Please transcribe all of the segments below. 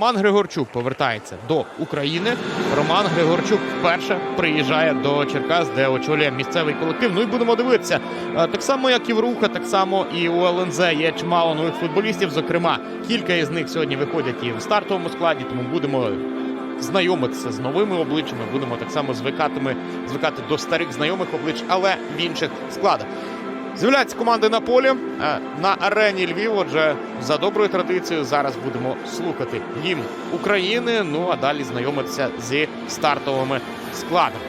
Роман Григорчук повертається до України. Роман Григорчук вперше приїжджає до Черкас, де очолює місцевий колектив. Ну і будемо дивитися. Е, Так само, як і в Руха, так само і у ЛНЗ є чимало нових футболістів. Зокрема, кілька із них сьогодні виходять і в стартовому складі, тому будемо знайомитися з новими обличчями. Будемо так само звикатими, звикати до старих знайомих облич, але в інших складах. З'являються команди на полі е, на арені Львів. Отже, за доброю традицією зараз будемо слухати гімн України. Ну а далі знайомитися зі стартовими складами.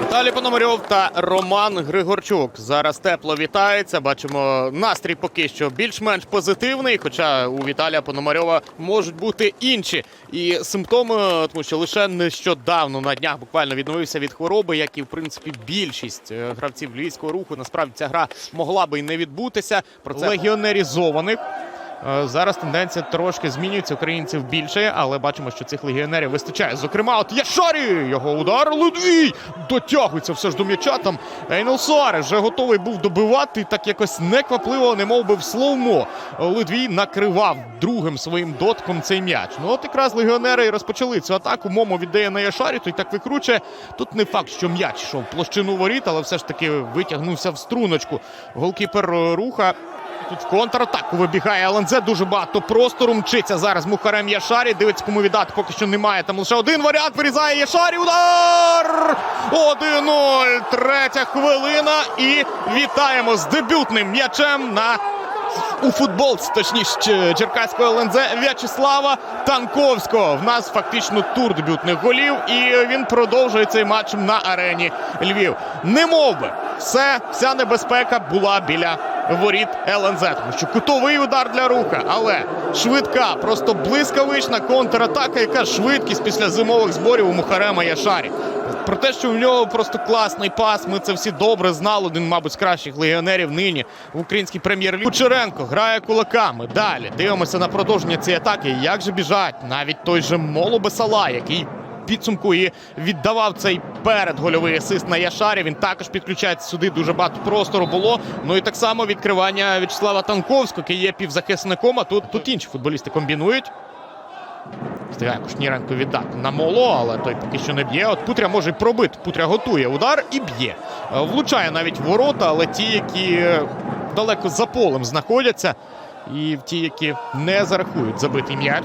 Віталій Пономарьов та Роман Григорчук зараз тепло вітаються. Бачимо настрій поки що більш-менш позитивний. Хоча у Віталія Пономарьова можуть бути інші і симптоми, тому що лише нещодавно на днях буквально відновився від хвороби, як і в принципі більшість е, гравців львівського руху. Насправді ця гра могла би і не відбутися. Про це легіонерізованих. Е, Зараз тенденція трошки змінюється. Українців більше, але бачимо, що цих легіонерів вистачає. Зокрема, от Яшарі! Його удар Лудвій! Дотягується все ж до м'яча. Там Ейнел Суарес вже готовий був добивати. Так якось неквапливо, немов би в слоумо. Лудвій накривав другим своїм дотком цей м'яч. Ну от якраз легіонери розпочали цю атаку. Момо віддає на Яшарі, той так викручує. Тут не факт, що м'яч йшов площину воріт, але все ж таки витягнувся в струночку. Голкіпер е, руха. Тут в контратаку вибігає ЛНЗ. Дуже багато простору. Мчиться зараз Мухарем Яшарі. Дивиться, кому віддати. Поки що немає. Там лише один варіант. Вирізає Яшарі. Удар! 1-0. Третя хвилина. І вітаємо з дебютним м'ячем на у футболці, точніше, Черкаського ЛНЗ В'ячеслава Танковського. В нас фактично тур дебютних голів, і він продовжує цей матч на арені Львів. Не мов би, все, вся небезпека була біля воріт ЛНЗ. Тому що кутовий удар для руха, але швидка, просто блискавична контратака, яка швидкість після зимових зборів у Мухарема Яшарі. Про те, що в нього просто класний пас, ми це всі добре знали. Один, мабуть, з кращих легіонерів нині в українській прем'єр-лізі. Кучеренко грає кулаками. Далі дивимося на продовження цієї атаки. Як же біжать навіть той же Моло Бесала, який підсумку і віддавав цей передгольовий асист на Яшарі. Він також підключається сюди. Дуже багато простору було. Ну і так само відкривання В'ячеслава Танковського, який є півзахисником. А тут, тут інші футболісти комбінують. Встигає Кушніренко віддати на моло, але той поки що не б'є. От Путря може й пробити. Путря готує удар і б'є. Е, Влучає навіть ворота, але ті, які далеко за полем знаходяться, і ті, які не зарахують забитий м'яч.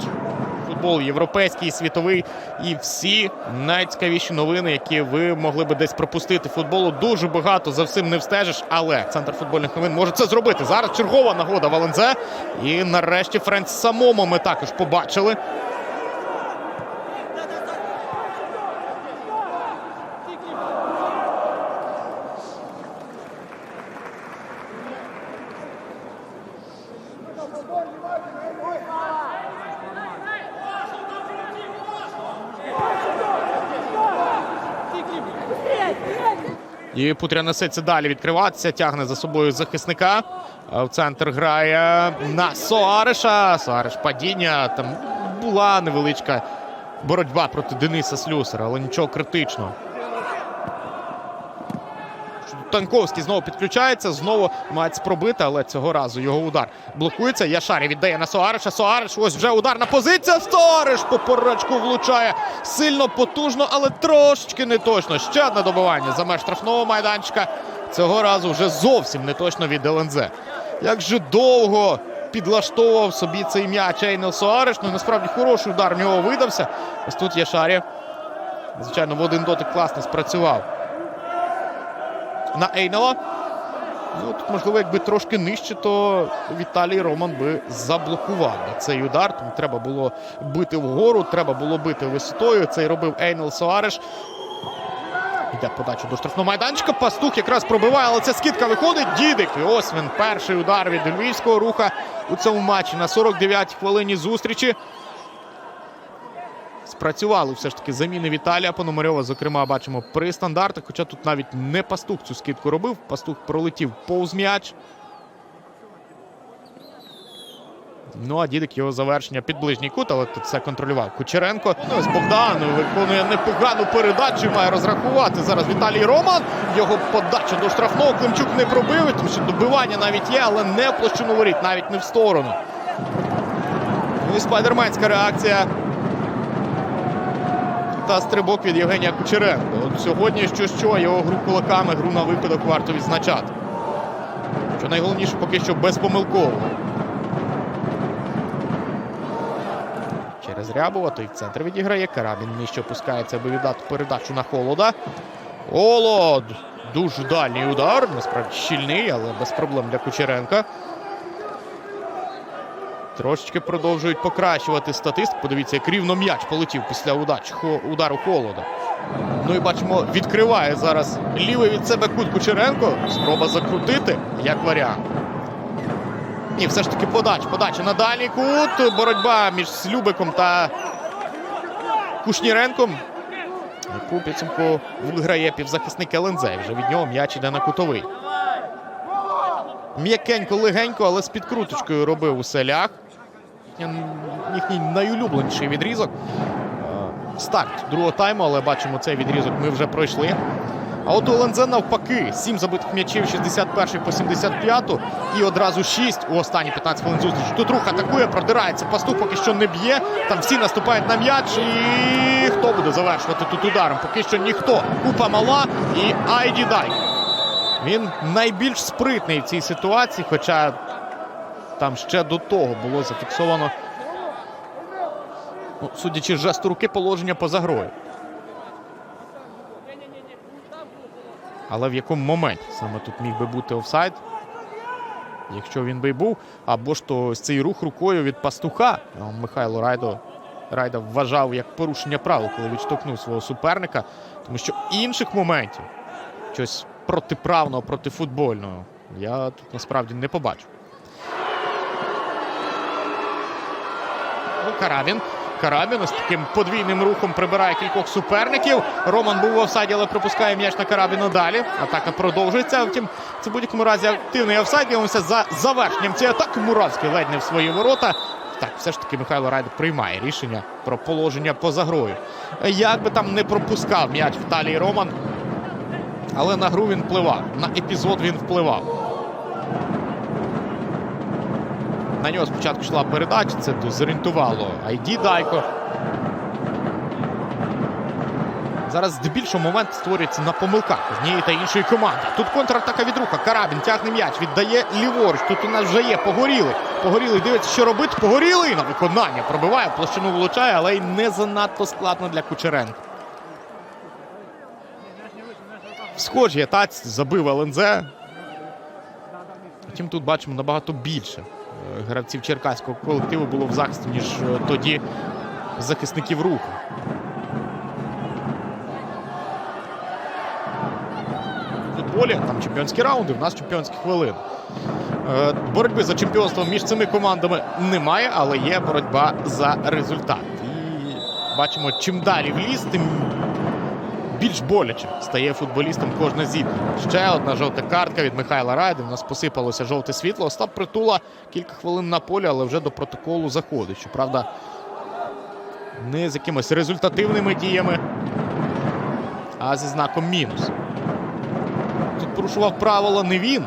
Футбол європейський, світовий і всі найцікавіші новини, які ви могли би десь пропустити. Футболу дуже багато за всім не встежиш, але центр футбольних новин може це зробити. Зараз чергова нагода Валензе. І нарешті Френс самому ми також побачили. І Путря несеться далі відкриватися, тягне за собою захисника. В центр грає на Соареша. Соареш падіння. Там була невеличка боротьба проти Дениса Слюсера, але нічого критичного. Танковський знову підключається, знову мається пробити, але цього разу його удар блокується. Яшарі віддає на Соареша. Соареш, ось вже ударна позиція. Соареш поперечку влучає сильно потужно, але трошечки не точно. Ще одне добивання за меж штрафного майданчика. Цього разу вже зовсім не точно від ЛНЗ. Як же довго підлаштовував собі цей м'яч Ейнел Соареш. Ну насправді хороший удар в нього видався. Ось тут Яшарі. Звичайно, в один дотик класно спрацював на Ейнела. Ну, тут, можливо, якби трошки нижче, то Віталій Роман би заблокував цей удар. Тому треба було бити вгору, треба було бити висотою. Це й робив Ейнел Соареш. Йде подача до штрафного майданчика. Пастух якраз пробиває, але ця скидка виходить. Дідик. І ось він. Перший удар від львівського руха у цьому матчі на 49-й хвилині зустрічі. Спрацювали все ж таки заміни Віталія Пономарьова. Зокрема, бачимо при стандартах. Хоча тут навіть не пастух цю скидку робив. Пастух пролетів повз м'яч. Ну а дідик його завершення під ближній кут, але тут все контролював Кучеренко. Ось Богдан виконує непогану передачу. Має розрахувати зараз Віталій Роман. Його подача до штрафного. Климчук не пробив, тому що добивання навіть є, але не в площину воріт, навіть не в сторону. Ну і спайдерменська реакція. Та стрибок від Євгенія Кучеренко. От сьогодні що що, його гру кулаками, гру на виходок варто відзначати. Що найголовніше поки що безпомилково. Через Рябова, той в центр відіграє. Карабін нижче опускається, аби віддати передачу на холода. Холод! Дуже дальній удар. Насправді щільний, але без проблем для Кучеренка. Трошечки продовжують покращувати статистику. Подивіться, як рівно м'яч полетів після удач, хо, удару холода. Ну і бачимо, відкриває зараз лівий від себе кут Кучеренко. Спроба закрутити як варіант. Ні, все ж таки подач. Подача на дальній кут. Боротьба між Слюбиком та Кушніренком. Яку підсумку виграє півзахисник. І Вже від нього м'яч іде на кутовий. М'якенько, легенько, але з підкруточкою робив уселях. Їхній найулюбленіший відрізок. Е, Старт другого тайму, але бачимо, цей відрізок ми вже пройшли. А от у ЛНЗ навпаки, 7 забитих м'ячів 61 по 75 і одразу 6 у останні 15 хвилин зустрічі. Тут рух атакує, продирається. Пастух поки що не б'є. Там всі наступають на м'яч. І хто буде завершувати тут ударом? Поки що ніхто. Купа мала і Айді Дай. Він найбільш спритний в цій ситуації, хоча там ще до того було зафіксовано, ну, судячи з жесту руки, положення поза грою. Але в якому моменті саме тут міг би бути офсайд? Якщо він би й був, або ж то цей рух рукою від пастуха Михайло Райдо Райда вважав як порушення правил, коли відштовхнув свого суперника, тому що інших моментів щось протиправного, протифутбольного я тут насправді не побачу. Ну, Карабін. Карабін ось таким подвійним рухом прибирає кількох суперників. Роман був в офсайді, але пропускає м'яч на Карабіна далі. Атака продовжується. Втім, це в будь-якому разі активний офсайд. Дивимося за завершенням цієї атаки. Муравський ледь не в свої ворота. Так, все ж таки Михайло Райдо приймає рішення про положення поза грою. Як би там не пропускав м'яч Віталій Роман, але на гру він впливав. На епізод він впливав. На нього спочатку йшла передача, це зорієнтувало Айді Дайко. Зараз здебільшого момент створюється на помилках однієї та іншої команди. Тут контратака від руха. Карабін тягне м'яч, віддає ліворуч. Тут у нас вже є погорілий. Погорілий дивиться, що робити. Погорілий на виконання. Пробиває, площину влучає, але й не занадто складно для Кучеренка. В схожій атаці забив ЛНЗ. Втім, тут бачимо набагато більше гравців черкаського колективу було в захисті, ніж е, тоді захисників руху. Футболі там чемпіонські раунди, в нас чемпіонські хвилини. Е, Боротьби за чемпіонство між цими командами немає, але є боротьба за результат. І бачимо, чим далі в ліс, тим більш боляче стає футболістам кожне зіткнення. Ще одна жовта картка від Михайла Райди. У нас посипалося жовте світло. Остап Притула кілька хвилин на полі, але вже до протоколу заходить. Щоправда, не з якимись результативними діями, а зі знаком мінус. Тут порушував правила не він.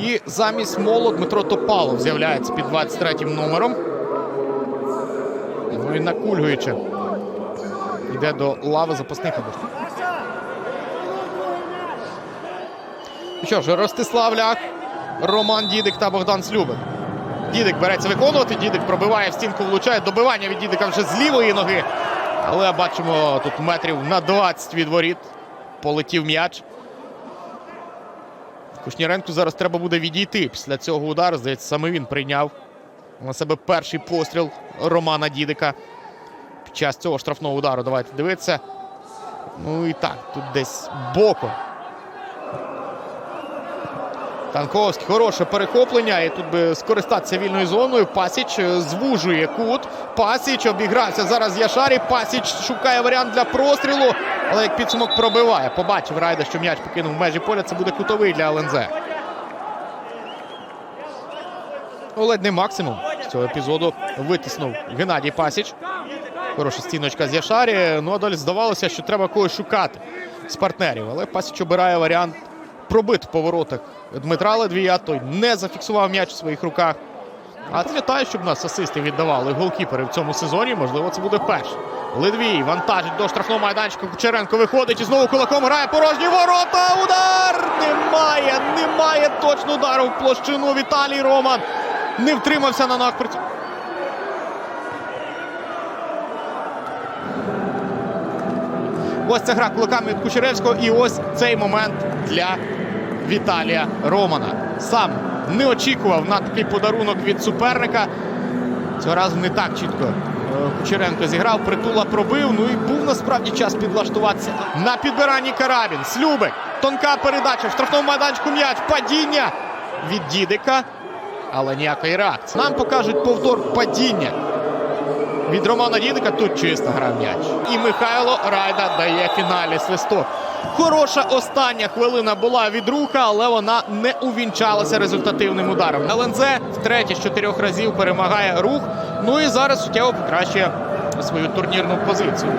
І замість моло Дмитро Топалов з'являється під 23-м номером. Ну і накульгуючи. Йде до лави запасних або. Ну Що ж, Ростислав Ляк, Роман Дідик та Богдан Слюбин. Дідик береться виконувати. Дідик пробиває в стінку, влучає. Добивання від Дідика вже з лівої ноги. Але бачимо тут метрів на 20 від воріт. Полетів м'яч. Кушніренку зараз треба буде відійти після цього удару. Здається, саме він прийняв на себе перший постріл Романа Дідика. Під час цього штрафного удару давайте дивитися. Ну і так, тут десь боком. Танковський хороше перехоплення. І тут би скористатися вільною зоною. Пасіч е, звужує кут. Пасіч обігрався зараз Яшарі. Пасіч шукає варіант для прострілу. Але як підсумок пробиває. Побачив Райда, що м'яч покинув в межі поля. Це буде кутовий для ЛНЗ. Ну, ледь не максимум з цього епізоду витиснув Геннадій Пасіч. Хороша стіночка з Яшарі. Ну а далі здавалося, що треба когось шукати з партнерів. Але Пасіч обирає варіант пробити по воротах Дмитра Ледвія. Той не зафіксував м'яч у своїх руках. А пам'ятаю, щоб нас асисти віддавали голкіпери в цьому сезоні. Можливо, це буде вперше. Ледвій вантажить до штрафного майданчика. Кучеренко виходить і знову кулаком грає порожні ворота. Удар! Немає, немає точно удару в площину. Віталій Роман не втримався на ног. Ось ця гра кулаками від Кучеревського. І ось цей момент для Віталія Романа. Сам не очікував на такий подарунок від суперника. Цього разу не так чітко е, Кучеренко зіграв, притула пробив. Ну і був насправді час підлаштуватися на підбиранні Карабін. Слюбик. Тонка передача в штрафному майданчику м'яч. Падіння від Дідика. Але ніякої реакції. Нам покажуть повтор падіння. Від Романа Дідика тут чисто грав м'яч. І Михайло Райда дає фінальний свисток. Хороша остання хвилина була від руха, але вона не увінчалася результативним ударом. ЛНЗ втретє з чотирьох разів перемагає рух. Ну і зараз суттєво покращує свою турнірну позицію.